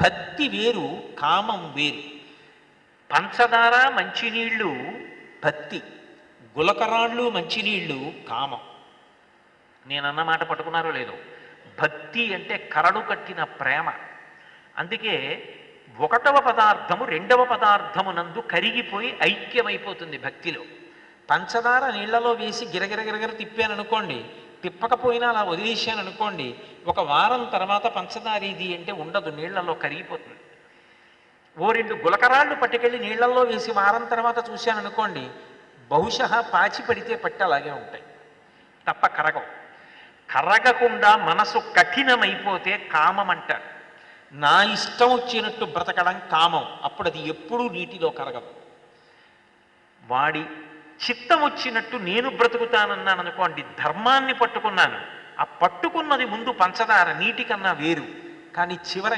భక్తి వేరు కామం వేరు. పంచదార మంచినీళ్ళు భక్తి గులకరాళ్ళు మంచినీళ్ళు కామం. నేనన్న మాట పట్టుకున్నారో లేదో. భక్తి అంటే కరడు కట్టిన ప్రేమ. అందుకే ఒకటవ పదార్థము రెండవ పదార్థమునందు కరిగిపోయి ఐక్యమైపోతుంది భక్తిలో. పంచదార నీళ్ళలో వేసి గిరగిరగిరగిర తిప్పాననుకోండి తిప్పాను అనుకోండి తిప్పకపోయినా అలా వదిలేసాను అనుకోండి ఒక వారం తర్వాత పంచదార ఇది అంటే ఉండదు నీళ్ళలో కరిగిపోతుంది. ఓ రెండు గులకరాళ్ళు పట్టుకెళ్ళి నీళ్ళలో వేసి వారం తర్వాత చూశాను అనుకోండి బహుశ పాచి పడితే పట్టి అలాగే ఉంటాయి. తప్ప కరగవు. కరగకుండా మనసు కఠినమైపోతే కామం అంటారు నా ఇష్టం వచ్చినట్టు బ్రతకడం కామం. అప్పుడు అది ఎప్పుడూ నీటిలో కరగదు. వాడి చిత్తం వచ్చినట్టు నేను బ్రతుకుతానన్నాను అనుకోండి ధర్మాన్ని పట్టుకున్నాను. ఆ పట్టుకున్నది ముందు పంచదార నీటి కన్నా వేరు. కానీ చివర